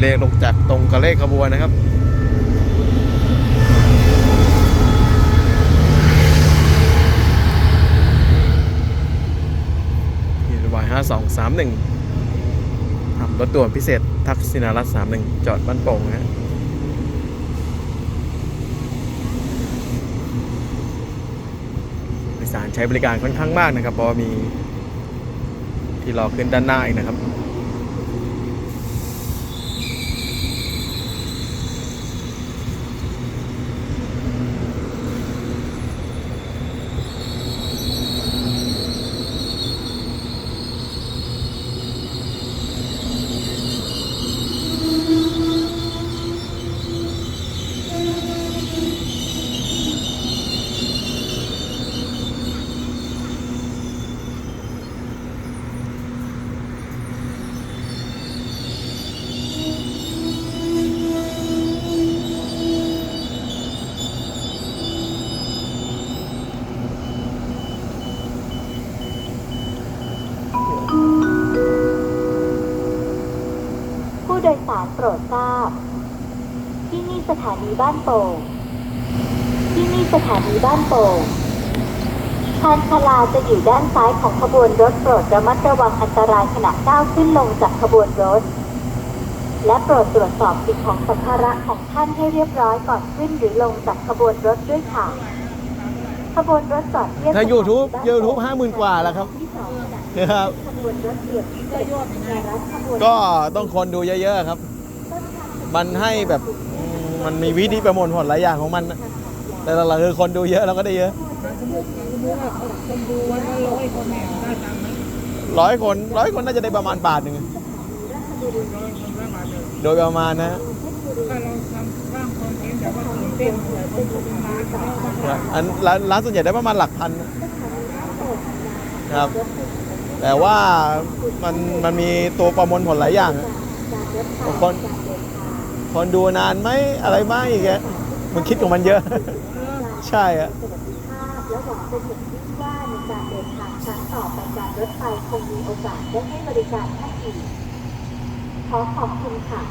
เลขลงจากตรงกับเลขขบวนนะครับวายห้าสองสามหนึ่งทำรถด่วนพิเศษทักษิณารัตสามหนึ่งจอดบ้านโป่งนะฮะผู้โดยสารใช้บริการค่อนข้างมากนะครับเพราะมีที่รอขึ้นด้านหน้าอีกนะครับารโปรดทราบ ที่นี่สถานีบ้านโป่งที่นี่สถานีบ้านโป่งชานชาลาจะอยู่ด้านซ้ายของขบวนรถโปรดระมัดระวังอันตรายขณะก้าวขึ้นลงจากขบวนรถ และโปรดตรวจสอบสิ่งของสัมภาระของท่านให้เรียบร้อยก่อนขึ้นหรือลงจากขบวนรถด้วยค่ะ ขบวนรถจอดเทียบถ้าสถนี YouTube บ้านโป่ง YouTube 50,000กว่าแล้วครับ ที่สองขณะครับ ขบวนรถเดียวที่เกิดเหตุในรัฐขบวน ก็ต้องคนดูเยอะๆครับ มันให้แบบมันมีวิธีประมวลผลหลายอย่างของมัน แต่หลักๆคือคนดูเยอะเราก็ได้เยอะร้อยคนร้อยคนน่าจะได้ประมาณบาทหนึ่งโดยประมาณนะอันร้านร้านส่วนใหญ่ได้ประมาณหลักพันครับ แต่ว่ามันมันมีตัวประมวลผลหลายอย่าง คนคนดูนานไหมอะไรบ้างอีกแกมันคิดของมันเยอะ ใช่อะสวัสดิภาพและหวังเป็นอย่างยิ่งว่าในการเดินทางครั้งต่อไปการรถไฟคงมีโอกาสได้ให้บริการท่านอีกขอขอบคุณค่ะ